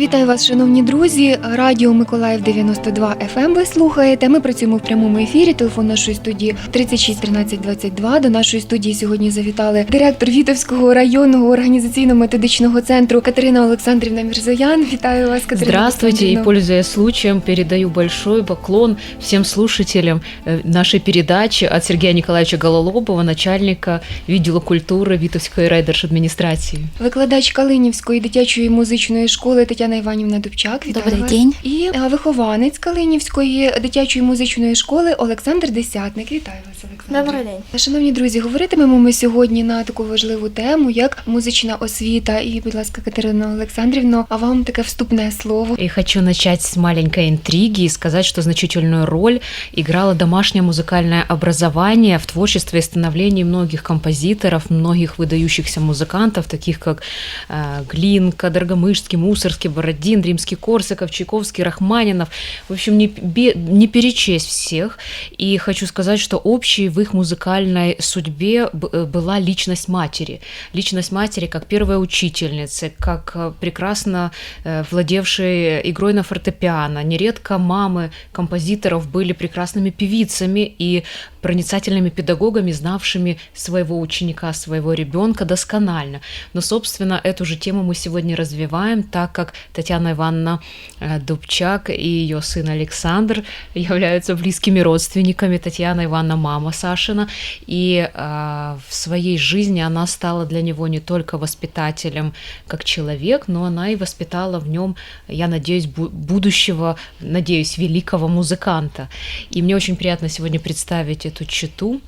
Вітаю вас, шановні друзі. Радіо Миколаїв 92 FM ви слухаєте. Ми працюємо в прямому ефірі. Телефон нашої студії 36 13 22. До нашої студії сьогодні завітали директор Вітовського районного організаційно-методичного центру Катерина Олександрівна Мірзаян. Вітаю вас, Катерина. Здравствуйте, и Олександрівна. пользуясь случаем, передаю большой поклон всем слушателям э, нашей передачи от Сергея Николаевича Гололобова, начальника відділу культури Вітовської райдержадміністрації. Викладач Калинівської дитячої музичної школи Тетяна Іванівна Дубчак. Вітаю Добрий вас. день. І е, вихованець Калинівської дитячої музичної школи Олександр Десятник. Вітаю вас, Олександр. Добрий день. Шановні друзі, говоритимемо ми сьогодні на таку важливу тему, як музична освіта. І, будь ласка, Катерина Олександрівна, а вам таке вступне слово. И хочу начать с маленькой интриги и сказать, что значительную роль играло домашнее музыкальное образование в творчестве и становлении многих композиторов, многих выдающихся музыкантов, таких как э, Глинка, Доргомышский, Мусорский, Бородин, Римский-Корсаков, Чайковский, Рахманинов. В общем, не, не перечесть всех. И хочу сказать, что общей в их музыкальной судьбе э, была личность матери. Личность матери как первой учительницы, как э, прекрасно э, владевшей игрой на фортепиано. Нередко мамы композиторов были прекрасными певицами и проницательными педагогами, знавшими своего ученика, своего ребенка досконально. Но, собственно, эту же тему мы сегодня развиваем, так как Татьяна Ивановна э, Дубчак и ее сын Александр являются близкими родственниками. Татьяна Ивановна мама Сашина, и э, в своей жизни она стала для него не только воспитателем как человек, но она и воспитала в нем, я надеюсь, бу- будущего, надеюсь, великого музыканта. И мне очень приятно сегодня представить эту читу,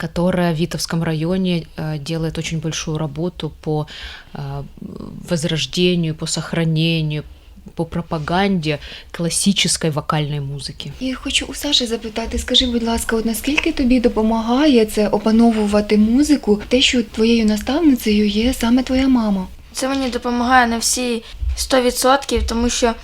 которая в Витовском районе э, делает очень большую работу по э, возрождению, по сохранению, по пропаганде классической вокальной музыки. І хочу у Саші запитати, скажи, будь ласка, от наскільки тобі допомагає це опановувати музику, те, що твоєю наставницею є саме твоя мама? Це мені допомагає на всі 100%, тому що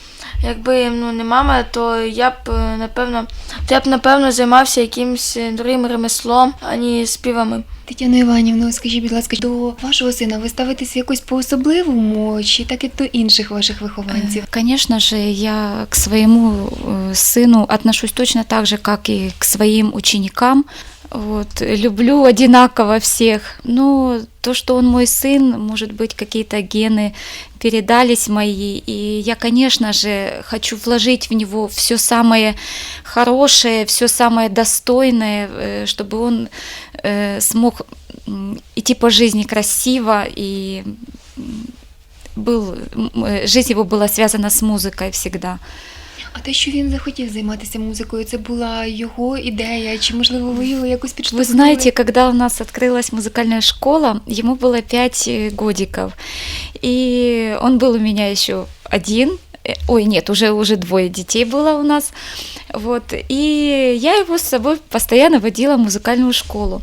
якби ну, не мама, то я б е, напевно, то я б напевно займався якимось е, другим ремеслом, а не співами. Тетяна Іванівна, скажіть, будь ласка, до вашого сина ви ставитеся якось по-особливому, чи так як до інших ваших вихованців? Конечно же, я к своему э, сыну отношусь точно так же, как и к своим ученикам. Вот, люблю одинаково всех. Но то, что он мой сын, может быть, какие-то гены передались мои. И я, конечно же, хочу вложить в него все самое хорошее, все самое достойное, э, чтобы он э, смог идти по жизни красиво и был, э, жизнь его была связана с музыкой всегда. А те, що він захотів займатися музикою, це була його ідея, чи можливо ви його якось Вы підштовхнули? знаете, когда у нас открылась музыкальная школа, ему было 5 годиков. И он был у меня еще один. Э, Ой, нет, уже, уже двое детей было у нас. Вот. И я его с собой постоянно водила в музыкальную школу.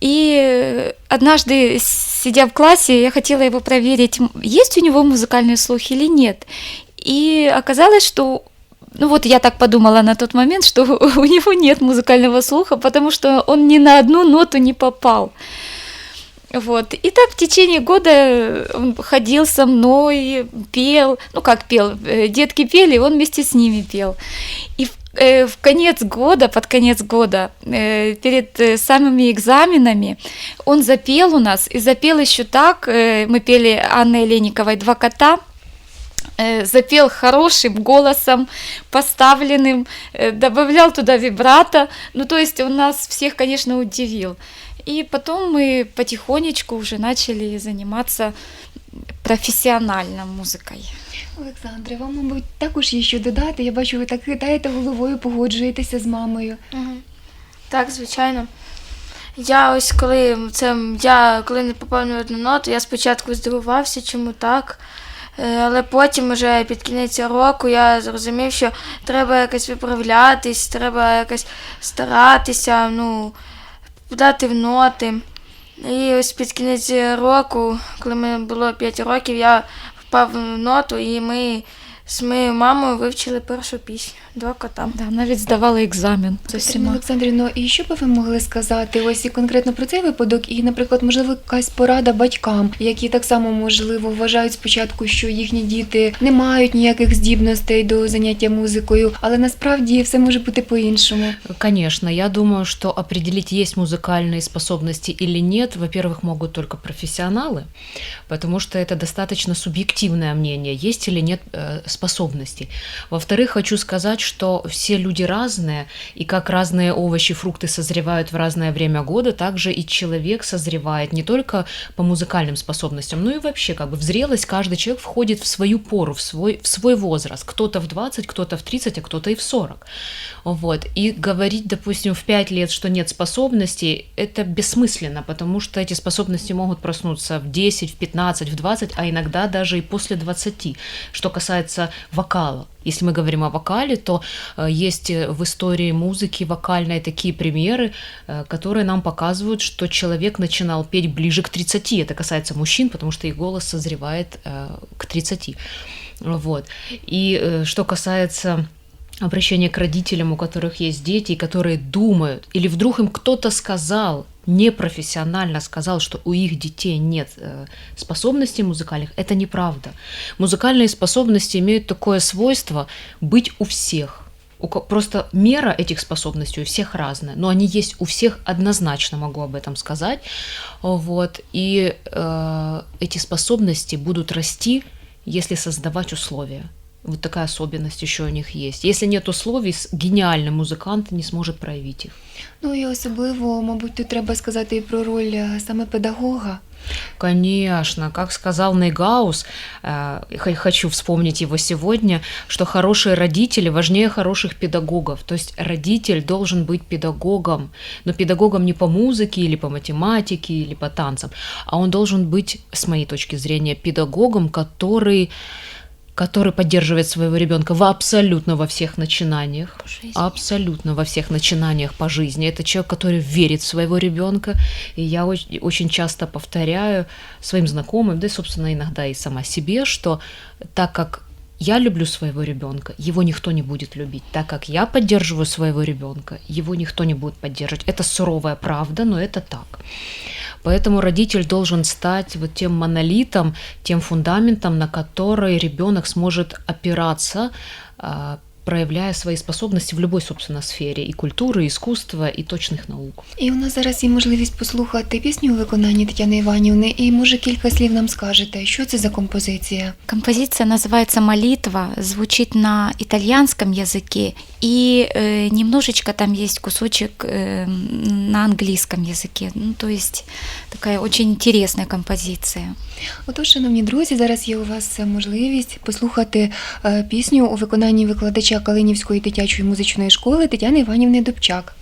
И однажды, сидя в классе, я хотела его проверить, м, есть у него музыкальный слух или нет. И оказалось, что ну вот я так подумала на тот момент, что у него нет музыкального слуха, потому что он ни на одну ноту не попал. Вот. И так в течение года он ходил со мной, пел, ну как пел, э, детки пели, он вместе с ними пел. И в, э, в конец года, под конец года, э, перед э, самыми экзаменами, он запел у нас, и запел еще так, э, мы пели Анны Олейниковой «Два кота», запел хорошим голосом, поставленным, э, добавлял туда вибрато. Ну, то есть он нас всех, конечно, удивил. И потом мы потихонечку уже начали заниматься профессионально музыкой. Олександре, вам, мабуть, також є що додати. Я бачу, ви так хитаєте головою, погоджуєтеся з мамою. Мгм. Так, звичайно. Я ось коли це я коли не попав на одну ноту, я спочатку здивувався, чому так. Е, Але потім, уже під кінець року, я зрозумів, що треба якось виправлятись, треба якось старатися, ну, подати в ноти. І ось під кінець року, коли мені було 5 років, я впав в ноту, і ми з моєю мамою вивчили першу пісню два кота. Да, навіть здавала екзамен з Катерина усіма. Олександрівно, і що би ви могли сказати ось і конкретно про цей випадок, і, наприклад, можливо, якась порада батькам, які так само можливо вважають спочатку, що їхні діти не мають ніяких здібностей до заняття музикою, але насправді все може бути по-іншому. Конечно, я думаю, что определить, есть музыкальные способности или нет, во-первых, могут только профессионалы, потому что это достаточно субъективное мнение, есть или нет э, способностей. Во-вторых, хочу сказать, что все люди разные, и как разные овощи, фрукты созревают в разное время года, также и человек созревает не только по музыкальным способностям, но и вообще как бы в зрелость каждый человек входит в свою пору, в свой, в свой возраст. Кто-то в 20, кто-то в 30, а кто-то и в 40. Вот. И говорить, допустим, в 5 лет, что нет способностей, это бессмысленно, потому что эти способности могут проснуться в 10, в 15, в 20, а иногда даже и после 20. Что касается вокала. Если мы говорим о вокале, то э, есть э, в истории музыки вокальной такие примеры, э, которые нам показывают, что человек начинал петь ближе к 30. Это касается мужчин, потому что их голос созревает к 30. Вот. И что касается обращение к родителям, у которых есть дети, которые думают, или вдруг им кто-то сказал, непрофессионально сказал, что у их детей нет э, способностей музыкальных, это неправда. Музыкальные способности имеют такое свойство быть у всех. Просто мера этих способностей у всех разная, но они есть у всех однозначно, могу об этом сказать. Вот. И э, эти способности будут расти, если создавать условия. Вот такая особенность еще у них есть. Если нет условий, гениальный музыкант не сможет проявить их. Ну і особливо, мабуть, тут треба сказати і про роль саме педагога. Конечно, как сказал Нейгаус, э, хочу вспомнить его сегодня, что хорошие родители важнее хороших педагогов. То есть родитель должен быть педагогом, но педагогом не по музыке или по математике или по танцам, а он должен быть, с моей точки зрения, педагогом, который который поддерживает своего ребенка в абсолютно во всех начинаниях, абсолютно во всех начинаниях по жизни. Это человек, который верит в своего ребенка. И я оч- очень часто повторяю своим знакомым, да и, собственно, иногда и сама себе, что так как я люблю своего ребенка, его никто не будет любить. Так как я поддерживаю своего ребенка, его никто не будет поддерживать. Это суровая правда, но это так. Поэтому родитель должен стать вот тем монолитом, тем фундаментом, на который ребенок сможет опираться, а, проявляя свои способности в любой, собственно, сфере и культуры, и искусства, и точных наук. І у нас зараз є можливість послухати пісню у виконанні Тетяни Іванівни, і може кілька слів нам скажете, що це за композиція? Композиция называется «Молитва», звучит на итальянском языке, и э, немножечко там есть кусочек э, на английском языке. Ну, то есть такая очень интересная композиция. Отож, шановні друзі, зараз є у вас можливість послухати е, пісню у виконанні викладача Калинівської дитячої музичної школи Тетяни Іванівни Добчак.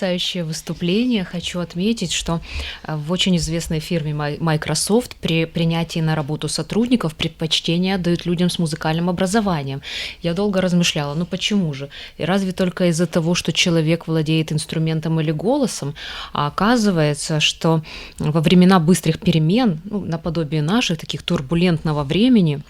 Потрясающее выступление. Хочу отметить, что э, в очень известной фирме Microsoft при принятии на работу сотрудников предпочтение отдают людям с музыкальным образованием. Я долго размышляла, ну почему же? И разве только из-за того, что человек владеет инструментом или голосом? А оказывается, что во времена быстрых перемен, ну, наподобие наших, таких турбулентного времени,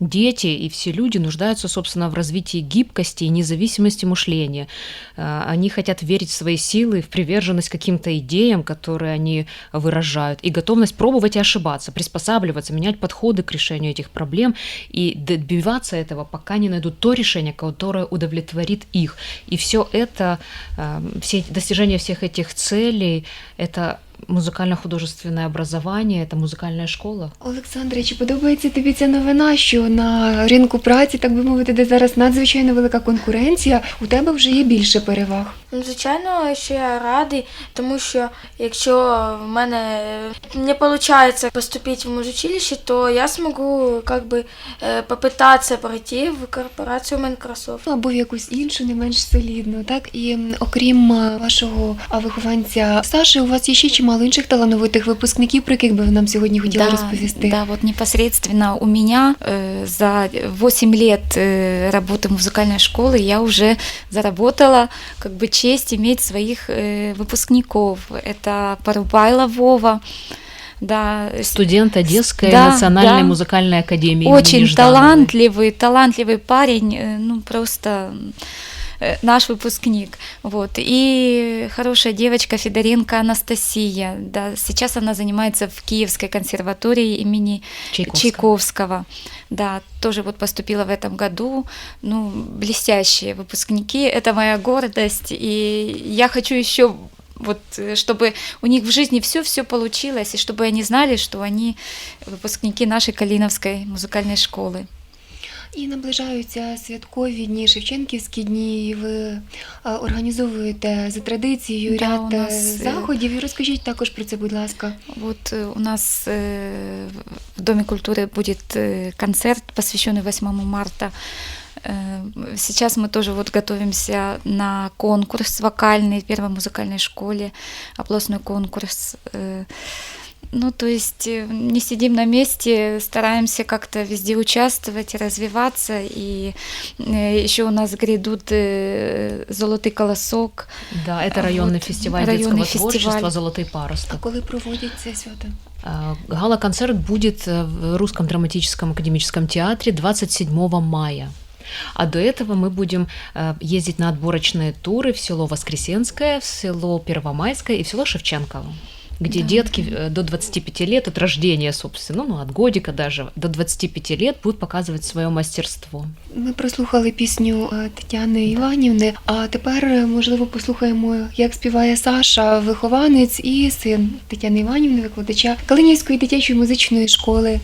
Дети и все люди нуждаются, собственно, в развитии гибкости и независимости мышления. Э, Они хотят верить в свои силы, в приверженность каким-то идеям, которые они выражают, и готовность пробовать и ошибаться, приспосабливаться, менять подходы к решению этих проблем и добиваться этого, пока не найдут то решение, которое удовлетворит их. И все это, э, все достижение всех этих целей, это музыкально-художественное образование, это музыкальная школа. Олександре, чи подобається тобі ця новина, що на ринку праці, так би мовити, де зараз надзвичайно велика конкуренція, у тебе вже є більше переваг? Ну, Звичайно, що я радий, тому що якщо в мене не виходить поступити в музучилище, то я зможу как би, е, попитатися пройти в корпорацію Microsoft. Ну, Або в якусь іншу, не менш солідну, так? І м, окрім е, вашого а, вихованця Саші, у вас є ще чимало інших талановитих випускників, про яких би ви нам сьогодні хотіли розповісти. Да, вот непосредственно у меня э, за 8 лет э, работы в музыкальной школе я уже заработала как бы честь иметь своих э, выпускников. Это Порубайла Вова, да, с- Студент Одесской Да, национальной да. музыкальной академии. имени очень Ждановой. талантливый, талантливый парень, э, ну просто э, наш выпускник, вот, и хорошая девочка Федоренко Анастасия, да, сейчас она занимается в Киевской консерватории имени Чайковского. Чайковского. Да, тоже вот поступила в этом году. Ну, блестящие выпускники. Это моя гордость. И я хочу еще вот, э, чтобы у них в жизни все-все получилось, и чтобы они знали, что они выпускники нашей Калиновской музыкальной школы. І наближаються святкові дні, Шевченківські дні. і Ви а, організовуєте за традицією Да, ряд у нас, е, е, заходів. І розкажіть також про це, будь ласка. Вот э, у нас э, в Доме культуры будет э, концерт, посвященный 8 марта. Э, Сейчас мы тоже вот готовимся на конкурс вокальный в первой музыкальной школе, областной конкурс. Э, Ну, то есть э, не сидим на месте, стараемся как-то везде участвовать, развиваться. И еще у нас грядут э, «Золотый колосок». Да, это А, районный вот, фестиваль районный детского творчества фестиваль. «Золотый А паросток». коли проводять це свято? А, Гала-концерт будет э, в Русском драматическом академическом театре 27 мая. А до этого мы будем э, ездить на отборочные туры в село Воскресенское, в село Первомайское и в село Шевченково где Да. детки э, до 25 лет от рождения, собственно, ну, от годика даже, до 25 лет будут показывать свое мастерство. Ми прослухали пісню е, Тетяни Іванівни, а тепер, е, можливо, послухаємо, як співає Саша, вихованець і син Тетяни Іванівни, викладача Калинівської дитячої музичної школи.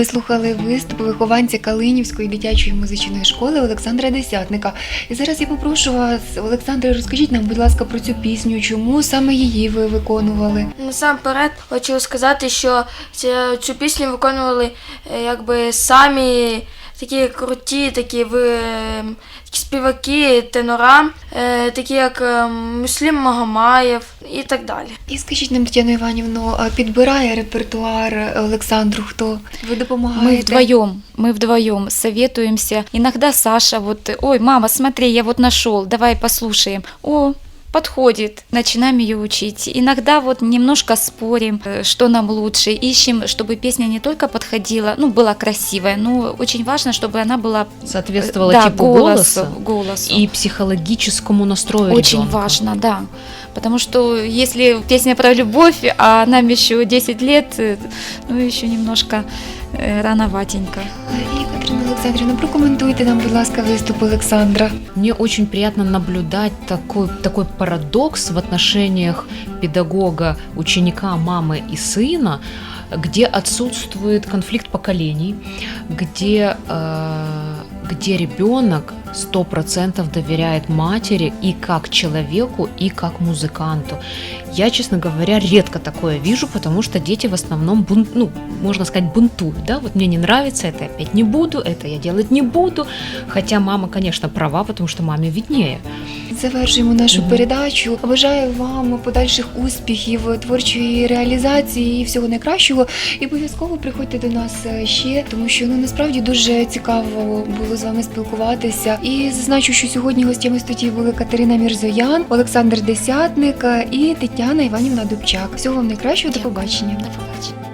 Ви слухали виступ вихованця Калинівської дитячої музичної школи Олександра Десятника. І зараз я попрошу вас, Олександре, розкажіть нам, будь ласка, про цю пісню. Чому саме її ви виконували? Насамперед хочу сказати, що цю пісню виконували е, якби самі такі круті, такі, ви, ем, такі співаки, тенора, е, такі як ем, Муслім Магомаєв і так далі. І скажіть нам, Тетяно Іванівно, а підбирає репертуар Олександру? Хто ви Мы допомагаєте? вдвоем, мы вдвоем советуемся. Иногда Саша вот, ой, мама, смотри, я вот нашел, давай послушаем. О, подходит, начинаем ее учить. Иногда вот немножко спорим, э, что нам лучше, ищем, чтобы песня не только подходила, ну, была красивая, но очень важно, чтобы она была э, Соответствовала да, типу голосу, голосу. и психологическому настрою Очень ребенка. важно, да. Потому что если песня про любовь, а нам еще 10 лет, э, ну, еще немножко рановатенько. І Катерина Олександрівна, прокоментуйте нам, будь ласка, виступ Олександра. Мне очень приятно наблюдать такой, такой парадокс в отношениях педагога, ученика, мамы и сына, где отсутствует конфликт поколений, где, э, где ребенок сто процентов доверяет матери и как человеку, и как музыканту. Я, честно говоря, редко такое вижу, потому что дети в основном, бун- ну, можно сказать, бунтуют. Да? Вот мне не нравится, это я опять не буду, это я делать не буду. Хотя мама, конечно, права, потому что маме виднее. Завершуємо нашу Мгм. передачу. Бажаю вам подальших успіхів, творчої реалізації і всього найкращого. І обов'язково приходьте до нас е, ще, тому що ну насправді дуже цікаво було з вами спілкуватися. І зазначу, що сьогодні гостями студії були Катерина Мірзоян, Олександр Десятник е, і Тетяна Іванівна Дубчак. Всього вам найкращого, до Дякую. побачення. До побачення.